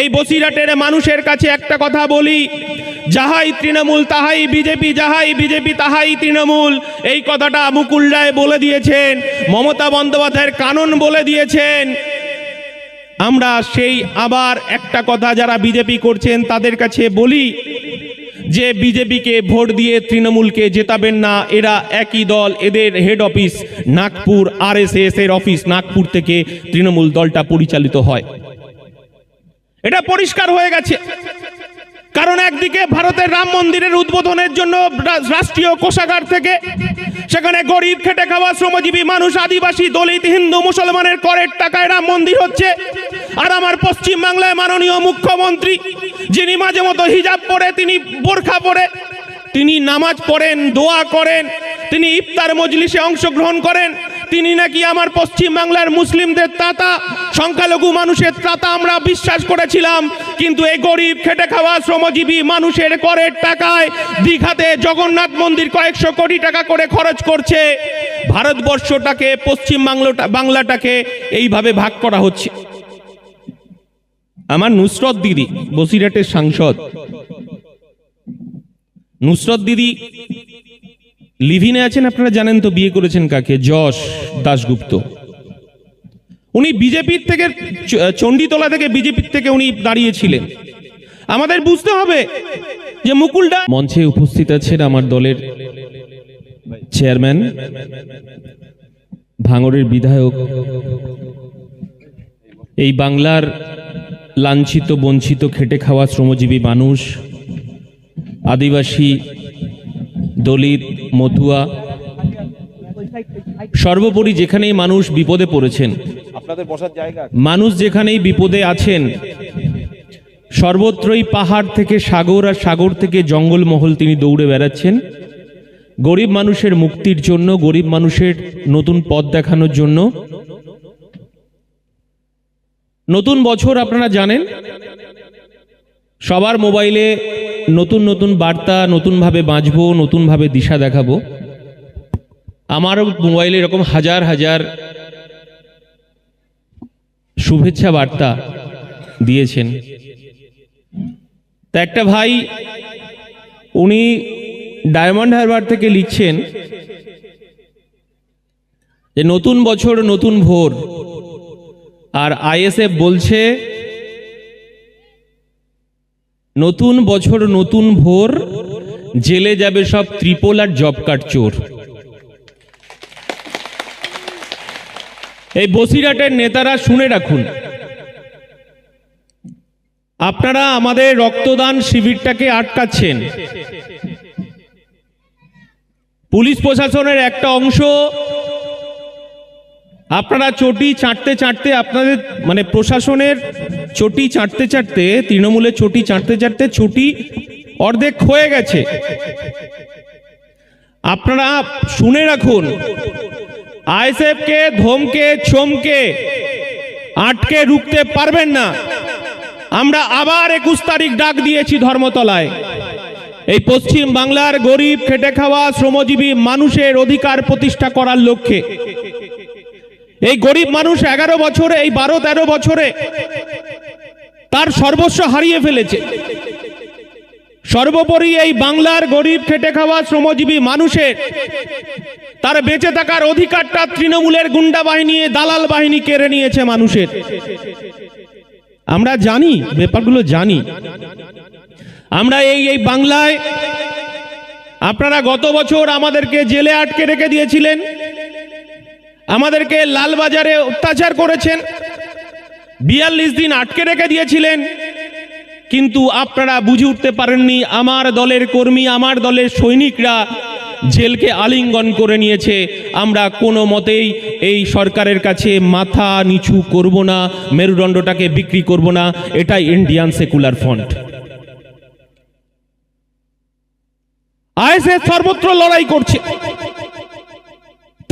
এই বসিরহাটের মানুষের কাছে একটা কথা বলি, যাহাই তৃণমূল তাহাই বিজেপি, যাহাই বিজেপি তাহাই তৃণমূল। এই কথাটা মুকুল রায় বলে দিয়েছেন, মমতা বন্দ্যোপাধ্যায়ের কানন বলে দিয়েছেন। আমরা সেই আবার একটা কথা যারা বিজেপি করছেন, তাদের কাছে বলি যে বিজেপিকে ভোট দিয়ে তৃণমূলকে জেতাবেন না, এরা একই দল, এদের হেড অফিস নাগপুর আরএসএস এর অফিস নাগপুর থেকে তৃণমূল দলটা পরিচালিত হয়। এটা পরিষ্কার হয়ে গেছে। কারণ একদিকে ভারতের রাম মন্দিরের উদ্বোধনের জন্য রাষ্ট্রীয় কোষাগার থেকে সেখানে গরিব খেটে খাওয়া শ্রমজীবী মানুষ, আদিবাসী, দলিত, হিন্দু, মুসলমানের করের টাকায় রাম মন্দির হচ্ছে। আর আমার পশ্চিম বাংলায় মাননীয় মুখ্যমন্ত্রী, যিনি মাঝে মতো হিজাব পরে, তিনি বোরখা পরে, তিনি নামাজ পড়েন, দোয়া করেন, তিনি ইফতার মজলিসে অংশগ্রহণ করেন তিনি নাকি আমার পশ্চিম বাংলার মুসলিমদের তাতা, সংখ্যালঘু মানুষের তাতা আমরা বিশ্বাস করেছিলাম, কিন্তু এই গরিব খেটে খাওয়া শ্রমজীবী মানুষের করের টাকায় দীঘাতে জগন্নাথ মন্দির কয়েকশো কোটি টাকা করে খরচ করছে। ভারতবর্ষটাকে পশ্চিম বাংলাটা বাংলাটাকে এইভাবে ভাগ করা হচ্ছে। আমার নুসরত দিদি, বসিরহাটের সাংসদ। নুসরত দিদি লিভিনে আছেন, আপনারা জানেন তো, বিয়ে করেছেন কাকে? যশ দাশগুপ্ত। উনি বিজেপির থেকে চণ্ডীতলা থেকে বিজেপির থেকে উনি দাঁড়িয়েছিলেন। আমাদের বুঝতে হবে যে মুকুলদা মঞ্চে উপস্থিত আছেন আমার দলের চেয়ারম্যান, ভাঙড়ের বিধায়ক। এই বাংলার লাঞ্ছিত, বঞ্চিত, খেটে খাওয়া শ্রমজীবী মানুষ, আদিবাসী দলিত মতুয়া। সর্বোপরি যেখানেই মানুষ বিপদে পড়েছেন মানুষ যেখানেই বিপদে আছেন সর্বত্রই পাহাড় থেকে সাগর আর সাগর থেকে জঙ্গলমহল তিনি দৌড়ে বেড়াচ্ছেন। গরিব মানুষের মুক্তির জন্য গরিব মানুষের নতুন পথ দেখানোর জন্য। নতুন বছর আপনারা জানেন সবার মোবাইলে নতুন নতুন বার্তা, নতুনভাবে বাঁচবো, নতুনভাবে দিশা দেখাবো। আমারও মোবাইলে এরকম হাজার হাজার শুভেচ্ছা বার্তা দিয়েছেন। তা একটা ভাই, উনি ডায়মন্ড হারবার থেকে লিখছেন যে, নতুন বছর, নতুন ভোর। আর আইএসএফ বলছে নতুন বছর, নতুন ভোর, জেলে যাবে সব ত্রিপল আর জব কার্ড চোর। এই বসিরহাটের নেতারা শুনে রাখুন। আপনারা আমাদের রক্তদান শিবিরটাকে আটকাচ্ছেন। পুলিশ প্রশাসনের একটা অংশ আপনারা চটি চাটতে চাটতে আপনাদের মানে প্রশাসনের চটি চাটতে চাটতে, তৃণমূলের চটি চাটতে চাটতে চটি অর্ধেক হয়ে গেছে। আপনারা শুনে রাখুন, আইএসএফকে ধমকে, চমকে, আটকে রুখতে পারবেন না। আমরা আবার একুশ তারিখ ডাক দিয়েছি ধর্মতলায়। এই পশ্চিম বাংলার গরিব, খেটে খাওয়া, শ্রমজীবী মানুষের অধিকার প্রতিষ্ঠা করার লক্ষ্যে। এই গরিব মানুষ এগারো বছরে, এই বারো, তেরো বছরে তার সর্বস্ব হারিয়ে ফেলেছে। সর্বোপরি এই বাংলার গরিব খেটে খাওয়া শ্রমজীবী মানুষের তার বেঁচে থাকার অধিকারটা তৃণমূলের গুন্ডা বাহিনী, দালাল বাহিনী কেড়ে নিয়েছে মানুষের। আমরা জানি, ব্যাপারগুলো জানি। আমরা এই এই বাংলায় আপনারা গত বছর আমাদেরকে জেলে আটকে রেখে দিয়েছিলেন। আমাদেরকে লালবাজারে অত্যাচার করেছেন। বিয়াল্লিশ দিন আটকে রেখে দিয়েছিলেন। কিন্তু আপনারা বুঝে উঠতে পারেননি, আমার দলের কর্মী, আমার দলের সৈনিকরা জেলকে আলিঙ্গন করে নিয়েছে। আমরা কোনো মতেই এই সরকারের কাছে মাথা নিচু করব না, মেরুদণ্ডটাকে বিক্রি করব না, এটাই ইন্ডিয়ান সেকুলার ফ্রন্ট আইএসএস সর্বত্র লড়াই করছে।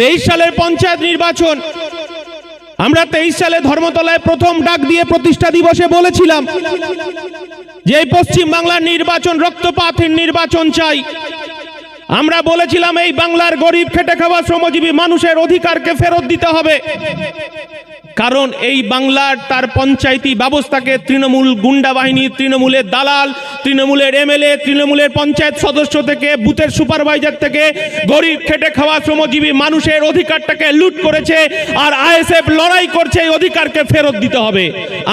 তেইশ সালের পঞ্চায়েত নির্বাচন। আমরা তেইশ সালে ধর্মতলায় প্রথম ডাক দিয়ে প্রতিষ্ঠা দিবসে বলেছিলাম যে এই পশ্চিম বাংলার নির্বাচন রক্তপাতের নির্বাচন চাই। আমরা বলেছিলাম এই বাংলার গরিব খেটে খাওয়া শ্রমজীবী মানুষের অধিকারকে ফেরত দিতে হবে। কারণ এই বাংলার তার পঞ্চায়েতি ব্যবস্থাকে তৃণমূল গুন্ডা বাহিনী, তৃণমূলের দালাল তৃণমূলের এমএলএ, তৃণমূলের পঞ্চায়েত সদস্য থেকে, বুথের সুপারভাইজার থেকে গরিব খেটে খাওয়া শ্রমজীবী মানুষের অধিকারটাকে লুট করেছে আর আইএসএফ লড়াই করছে, এই অধিকারকে ফেরত দিতে হবে।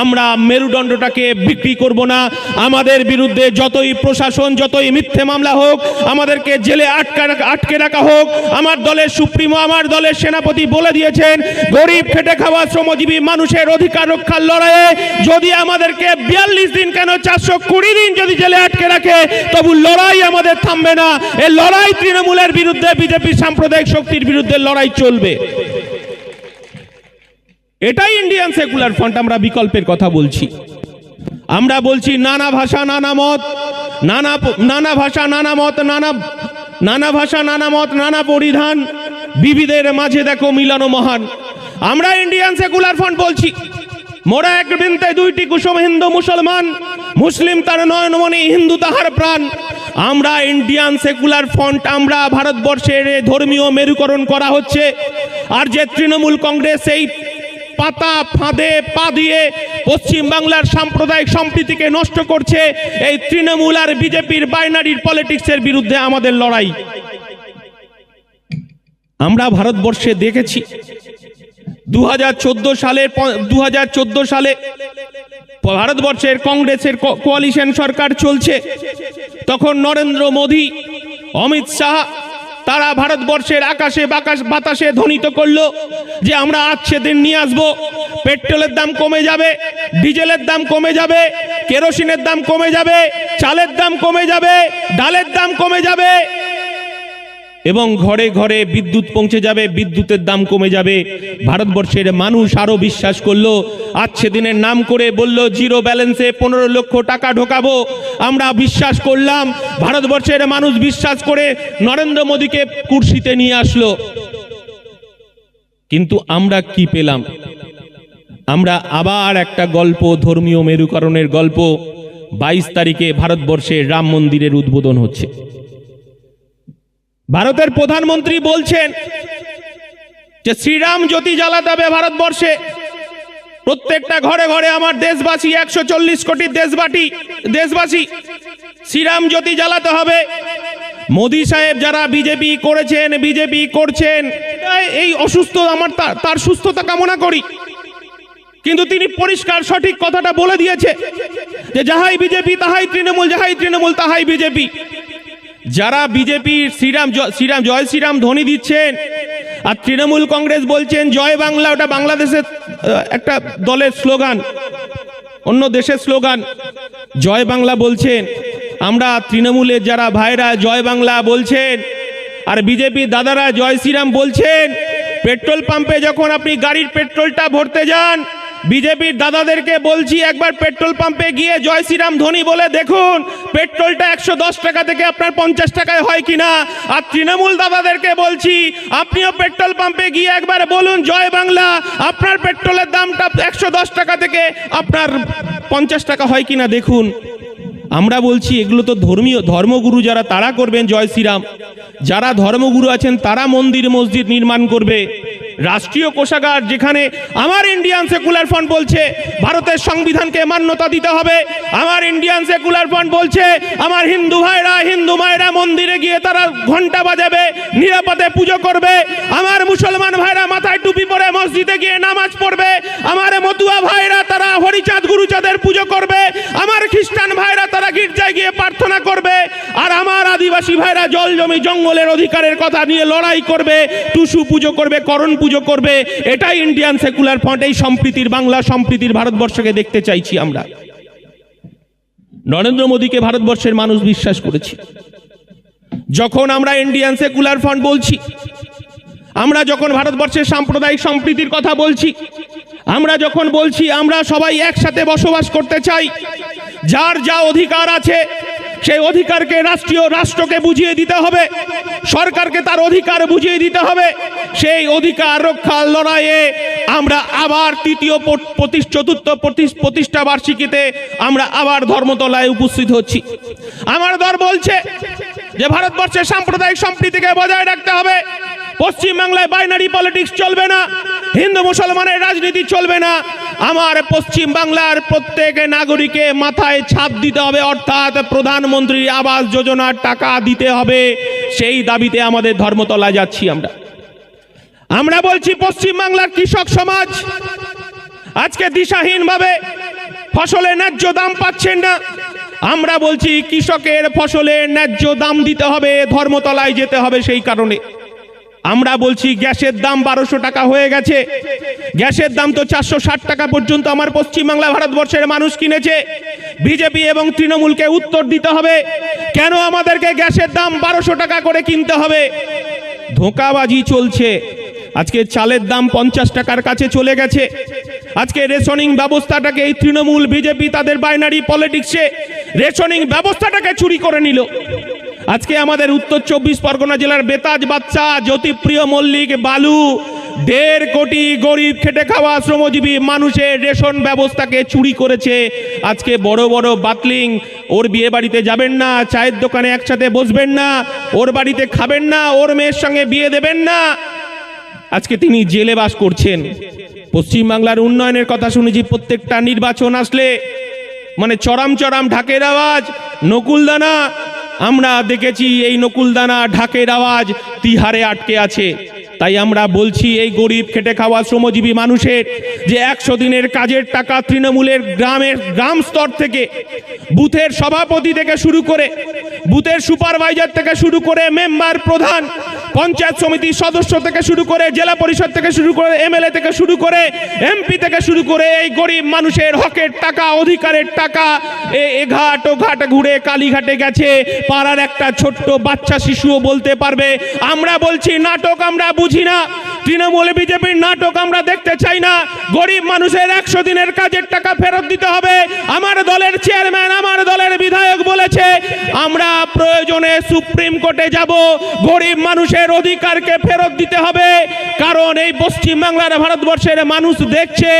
আমরা মেরুদণ্ডটাকে বিক্রি করব না। আমাদের বিরুদ্ধে যতই প্রশাসন, যতই মিথ্যে মামলা হোক, আমাদেরকে জেলে আটকা আটকে রাখা হোক। আমার দলের সুপ্রিমো, আমার দলের সেনাপতি বলে দিয়েছেন, গরিব খেটে খাওয়া শ্রমজীবী মানুষের অধিকার রক্ষার লড়াইয়ে যদি আমাদেরকে বিয়াল্লিশ দিন কেন চারশো কুড়ি দিন যদি জেলে আটকে রাখে, তবু লড়াই আমাদের থামবে না। এই লড়াই তৃণমূলের বিরুদ্ধে, বিজেপি সাম্প্রদায়িক শক্তির বিরুদ্ধে লড়াই চলবে। এটাই ইন্ডিয়ান সেকুলার ফ্রন্ট আমরা বিকল্পের কথা বলছি। আমরা বলছি, নানা ভাষা, নানা মত, নানা নানা ভাষা, নানা মত, নানা নানা ভাষা, নানা মত, নানা পরিধান, বিবিধের মাঝে দেখো মিলানো মহান। আমরা ইন্ডিয়ান সেকুলার ফ্রন্ট বলছি। মোরা এক বৃন্তে দুইটি কুসুম হিন্দু মুসলমান, মুসলিম তার নয়নমণি, হিন্দু তাহার প্রাণ। আমরা ইন্ডিয়ান সেকুলার ফ্রন্ট, আমরা ভারতবর্ষের ধর্মীয় মেরুকরণ করা হচ্ছে। আর যে তৃণমূল কংগ্রেস এই পাতা ফাঁদে পা দিয়ে পশ্চিম বাংলার সাম্প্রদায়িক সম্প্রীতিকে নষ্ট করছে, এই তৃণমূল আর বিজেপির বাইনারির পলিটিক্সের বিরুদ্ধে আমাদের লড়াই। আমরা ভারতবর্ষে দেখেছি দু সালের দু সালে ভারতবর্ষের কংগ্রেসের কোয়ালিশন সরকার চলছে। তখন নরেন্দ্র মোদী, অমিত শাহ, তারা ভারতবর্ষের আকাশে বাকাশ বাতাসে ধ্বনিত করল যে আমরা আজ সেদিন নিয়ে আসব। পেট্রোলের দাম কমে যাবে, ডিজেলের দাম কমে যাবে, কেরোসিনের দাম কমে যাবে, চালের দাম কমে যাবে, ডালের দাম কমে যাবে। এবং ঘরে ঘরে বিদ্যুৎ পৌঁছে যাবে, বিদ্যুতের দাম কমে যাবে। ভারতবর্ষের মানুষ আরও বিশ্বাস করল, আজ সেদিনের নাম করে বলল, জিরো ব্যালেন্সে পনেরো লক্ষ টাকা ঢোকাবো। আমরা বিশ্বাস করলাম, ভারতবর্ষের মানুষ বিশ্বাস করে নরেন্দ্র মোদীকে কুর্সিতে নিয়ে আসলো। কিন্তু আমরা কি পেলাম? আমরা আবার একটা গল্প, ধর্মীয় মেরুকরণের গল্প। বাইশ তারিখে ভারতবর্ষে রাম মন্দিরের উদ্বোধন হচ্ছে। ভারতের প্রধানমন্ত্রী বলছেন যে শ্রীরাম জ্যোতি জ্বালাতে হবে ভারতবর্ষে। প্রত্যেকটা ঘরে ঘরে আমার দেশবাসী একশো চল্লিশ কোটি দেশবাটি দেশবাসী, শ্রীরাম জ্যোতি জ্বালাতে হবে। মোদী সাহেব যারা বিজেপি করেছেন, বিজেপি করছেন এই অসুস্থ আমার তার সুস্থতা কামনা করি। কিন্তু তিনি পরিষ্কার সঠিক কথাটা বলে দিয়েছে যে, যাহাই বিজেপি, তাহাই তৃণমূল, যাহাই তৃণমূল, তাহাই বিজেপি। যারা বিজেপি শ্রীরাম শ্রীরাম, জয় শ্রীরাম ধ্বনি দিচ্ছেন, আর তৃণমূল কংগ্রেস বলছেন, জয় বাংলা, ওটা বাংলাদেশের একটা দলের স্লোগান, অন্য দেশের স্লোগান। জয় বাংলা বলছেন, আমরা তৃণমূলের যারা ভাইরা জয় বাংলা বলছেন, আর বিজেপি দাদারা জয় শ্রীরাম বলছেন, পেট্রোল পাম্পে যখন আপনি গাড়ির পেট্রোলটা ভরতে যান বিজেপির দাদাদেরকে বলছি, একবার পেট্রোল পাম্পে গিয়ে জয় শ্রীরাম ধ্বনি বলে দেখুন, পেট্রোলটা একশো দশ টাকা থেকে আপনার পঞ্চাশ টাকায় হয় কিনা। আর তৃণমূল দাদাদেরকে বলছি, আপনিও পেট্রোল পাম্পে গিয়ে একবার বলুন, জয় বাংলা, আপনার পেট্রোলের দামটা একশো দশ টাকা থেকে আপনার পঞ্চাশ টাকা হয় কিনা দেখুন। আমরা বলছি, এগুলো তো ধর্মীয়, ধর্মগুরু যারা, তারা করবেন জয় শ্রীরাম। যারা ধর্মগুরু আছেন, তারা মন্দির, মসজিদ নির্মাণ করবে। রাষ্ট্রীয় কোষাগার যেখানে আমার ইন্ডিয়ান সেকুলার ফ্রন্ট বলছে, ভারতের সংবিধানকে মান্যতা দিতে হবে। আমার ইন্ডিয়ান সেকুলার ফ্রন্ট বলছে, আমার হিন্দু ভাইরা, হিন্দু মায়েরা মন্দিরে গিয়ে তারা ঘণ্টা বাজাবে, নিরাপদে পুজো করবে। আমার মুসলমান ভাইরা মাথায় টুপি পরে মসজিদে গিয়ে নামাজ পড়বে। আমার মতুয়া ভাইরা তারা হরিচাঁদ গুরুচাঁদের পুজো করবে, আমার খ্রিস্টান ভাইরা তারা গির্জায় গিয়ে প্রার্থনা করবে, আর আমার আদিবাসী ভাইরা জল জমি জঙ্গলের অধিকারের কথা নিয়ে লড়াই করবে, টুসু পুজো করবে, করণ পুজো করবে, এটাই ইন্ডিয়ান সেকুলার ফ্রন্ট এই সম্প্রীতির বাংলা, সম্প্রীতির ভারতবর্ষকে দেখতে চাইছি আমরা। নরেন্দ্র মোদীকে ভারতবর্ষের মানুষ বিশ্বাস করেছে। যখন আমরা ইন্ডিয়ান সেকুলার ফ্রন্ট বলছি, আমরা যখন ভারতবর্ষের সাম্প্রদায়িক সম্প্রীতির কথা বলছি আমরা যখন বলছি আমরা সবাই একসাথে বসবাস করতে চাই, যার যা অধিকার আছে, সেই অধিকারকে রাষ্ট্রীয় রাষ্ট্রকে বুঝিয়ে দিতে হবে, সরকারকে তার অধিকার বুঝিয়ে দিতে হবে, সেই অধিকার রক্ষার লড়াইয়ে আমরা আবার তৃতীয় চতুর্থ প্রতিষ্ঠা বার্ষিকীতে আমরা আবার ধর্মতলায় উপস্থিত হচ্ছি। আমার দল বলছে যে ভারতবর্ষের সাম্প্রদায়িক সম্প্রীতিকে বজায় রাখতে হবে পশ্চিমবাংলায় বাইনারি পলিটিক্স চলবে না, হিন্দু মুসলমানের রাজনীতি চলবে না। আমার পশ্চিম বাংলার প্রত্যেক নাগরিকে মাথায় ছাপ দিতে হবে, অর্থাৎ প্রধানমন্ত্রী আবাস যোজনার টাকা দিতে হবে। সেই দাবিতে আমাদের ধর্মতলায় যাচ্ছি আমরা। আমরা বলছি পশ্চিম বাংলার কৃষক সমাজ আজকে দিশাহীনভাবে ফসলের ন্যায্য দাম পাচ্ছেন না। আমরা বলছি কৃষকের ফসলের ন্যায্য দাম দিতে হবে, ধর্মতলায় যেতে হবে সেই কারণে। আমরা বলছি গ্যাসের দাম বারোশো টাকা হয়ে গেছে। গ্যাসের দাম তো চারশো ষাট টাকা পর্যন্ত আমার পশ্চিমবাংলা ভারতবর্ষের মানুষ কিনেছে। বিজেপি এবং তৃণমূলকে উত্তর দিতে হবে, কেন আমাদেরকে গ্যাসের দাম বারোশো টাকা করে কিনতে হবে? ধোঁকাবাজি চলছে। আজকে চালের দাম পঞ্চাশ টাকার কাছে চলে গেছে। আজকে রেশনিং ব্যবস্থাটাকে এই তৃণমূল, বিজেপি তাদের বাইনারি পলিটিক্সে রেশনিং ব্যবস্থাটাকে চুরি করে নিল। আজকে আমাদের উত্তর চব্বিশ পরগনা জেলার বেতাজ বাচ্চা জ্যোতিপ্রিয় মল্লিক, বালু, দেড় কোটি গরিব খেটে খাওয়া শ্রমজীবী মানুষের রেশন ব্যবস্থাকে চুরি করেছে। আজকে বড় বড় বাতলিং, ওর বিয়ে বাড়িতে যাবেন না, চায়ের দোকানে একসাথে বসবেন না, ওর বাড়িতে খাবেন না, ওর মেয়ের সঙ্গে বিয়ে দেবেন না। আজকে তিনি জেলে বাস করছেন। পশ্চিমবাংলার উন্নয়নের কথা শুনেছি প্রত্যেকটা নির্বাচন আসলে মানে চরম চরম ঢাকের আওয়াজ, নকুলদানা আমরা দেখেছি এই নকুলদানা ঢাকের আওয়াজ তিহারে আটকে আছে। তাই আমরা বলছি এই গরিব খেটে খাওয়া শ্রমজীবী মানুষের যে একশো দিনের কাজের টাকা তৃণমূলের গ্রামের গ্রাম স্তর থেকে বুথের সভাপতি থেকে শুরু করে বুথের সুপারভাইজার থেকে শুরু করে মেম্বার প্রধান, পঞ্চায়েত সমিতির সদস্য থেকে শুরু করে জেলা পরিষদ থেকে শুরু করে এমএলএ থেকে শুরু করে এমপি থেকে শুরু করে এই গরিব মানুষের হকের টাকা, অধিকারের টাকা এ ঘাট ও ঘাট ঘুরে কালীঘাটে গেছে। পাড়ার একটা ছোট্ট বাচ্চা শিশুও বলতে পারবে। আমরা বলছি, নাটক আমরা বুঝি না। তৃণমূল বিজেপির নাটক আমরা দেখতে চাই না। গরিব মানুষের একশো দিনের কাজের টাকা ফেরত দিতে হবে। আমার দলের চেয়ারম্যান, আমার দলের বিধায়ক বলেছে, আমরা প্রয়োজনে সুপ্রিম কোর্টে যাব। গরিব মানুষের অধিকারকে ফেরত দিতে হবে। কারণ এই পশ্চিমবাংলার ভারতবর্ষের মানুষ দেখছে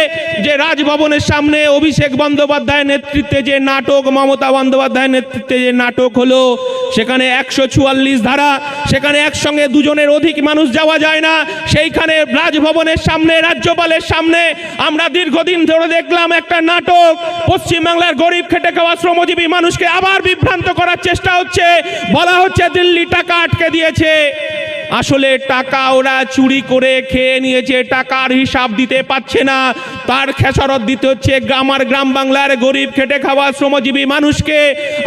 যে রাজভবনের সামনে অভিষেক বন্দ্যোপাধ্যায়ের নেতৃত্বে যে নাটক, মমতা বন্দ্যোপাধ্যায়ের নেতৃত্বে যে নাটক হলো, সেখানে একশো চুয়াল্লিশ ধারা সেখানে একসঙ্গে দুজনের অধিক মানুষ যাওয়া যায় না। সেইখানে রাজভবনের সামনে, রাজ্যপালের সামনে আমরা দীর্ঘদিন ধরে দেখলাম একটা নাটক। পশ্চিমবাংলার গরিব খেটে খাওয়া শ্রমজীবী মানুষকে আবার বিভ্রান্ত করার চেষ্টা হচ্ছে। বলা হচ্ছে দিল্লি টাকা আটকে দিয়েছে। আসলে টাকা ওরা চুরি করে খেয়ে নিয়েছে, টাকার হিসাব দিতে পারছে না। তার খেসারত দিতে হচ্ছে আমার গ্রাম বাংলার গরিব খেটে খাওয়া শ্রমজীবী মানুষকে।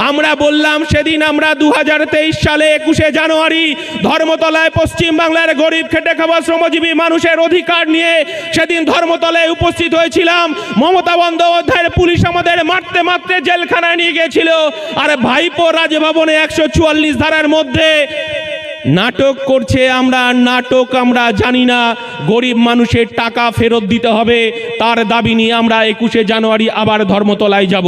আমরা বললাম, সেদিন আমরা দু হাজার তেইশ সালে একুশে জানুয়ারি ধর্মতলায় পশ্চিম বাংলার গরিব খেটে খাওয়া শ্রমজীবী মানুষের অধিকার নিয়ে সেদিন ধর্মতলায় উপস্থিত হয়েছিলাম। মমতা বন্দ্যোপাধ্যায়ের পুলিশ আমাদের মারতে মারতে জেলখানায় নিয়ে গিয়েছিল। আর ভাইপো রাজভবনে একশো চুয়াল্লিশ ধারার মধ্যে নাটক করছে আমরা, নাটক আমরা জানি না। গরিব মানুষের টাকা ফেরত দিতে হবে, তার দাবি নিয়ে আমরা একুশে জানুয়ারি আবার ধর্মতলায় যাব।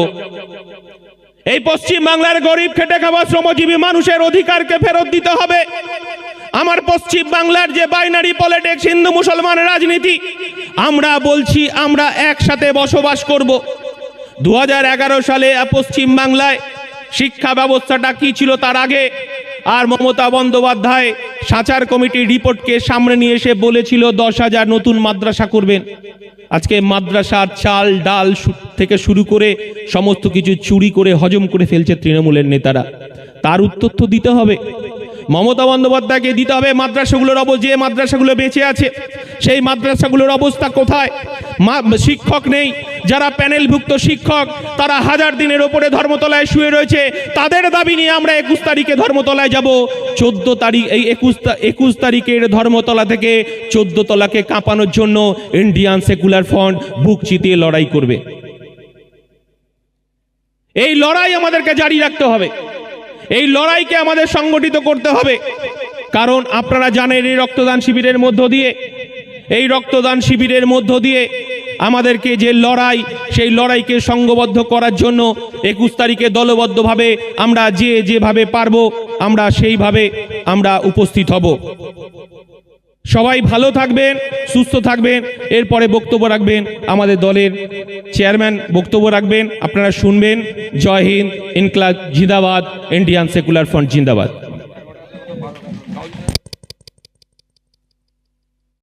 এই পশ্চিম বাংলার গরিব খেটে খাওয়া শ্রমজীবী মানুষের অধিকারকে ফেরত দিতে হবে। আমার পশ্চিম বাংলার যে বাইনারি পলিটিক্স হিন্দু মুসলমান রাজনীতি, আমরা বলছি আমরা একসাথে বসবাস করব। দু হাজার এগারো সালে পশ্চিম বাংলায় শিক্ষা ব্যবস্থাটা কি ছিল তার আগে? আর মমতা বন্দ্যোপাধ্যায় সাচার কমিটির রিপোর্টকে সামনে নিয়ে এসে বলেছিল, দশ হাজার নতুন মাদ্রাসা করবেন। আজকে মাদ্রাসার চাল, ডাল থেকে শুরু করে সমস্ত কিছু চুরি করে হজম করে ফেলছে তৃণমূলের নেতারা। তার উত্তর তো দিতে হবে। মমতা বন্দ্যোপাধ্যায়কে দিতে হবে মাদ্রাসাগুলোর অব যে মাদ্রাসাগুলো বেঁচে আছে, সেই মাদ্রাসাগুলোর অবস্থা কোথায়? শিক্ষক নেই, যারা প্যানেলভুক্ত শিক্ষক, তারা হাজার দিনের ওপরে ধর্মতলায় শুয়ে রয়েছে, তাদের দাবি নিয়ে আমরা একুশ তারিখে ধর্মতলায় যাব। চোদ্দ তারিখ, এই একুশ একুশ তারিখের ধর্মতলা থেকে চোদ্দ তলাকে কাঁপানোর জন্য ইন্ডিয়ান সেকুলার ফ্রন্ট বুক চিতিয়ে লড়াই করবে। এই লড়াই আমাদেরকে জারি রাখতে হবে। এই লড়াইকে আমাদের সংগঠিত করতে হবে। কারণ আপনারা জানেন এই রক্তদান শিবিরের মধ্য দিয়ে, এই রক্তদান শিবিরের মধ্য দিয়ে আমাদেরকে যে লড়াই, সেই লড়াইকে সংঘবদ্ধ করার জন্য একুশ তারিখে দলবদ্ধভাবে আমরা যে যেভাবে পারব, আমরা সেইভাবে আমরা উপস্থিত হব। সবাই ভালো থাকবেন, সুস্থ থাকবেন, এরপরে বক্তব্য রাখবেন আমাদের দলের চেয়ারম্যান, বক্তব্য রাখবেন, আপনারা শুনবেন। জয় হিন্দ, ইনকলাব জিন্দাবাদ, ইন্ডিয়ান সেকুলার ফ্রন্ট জিন্দাবাদ।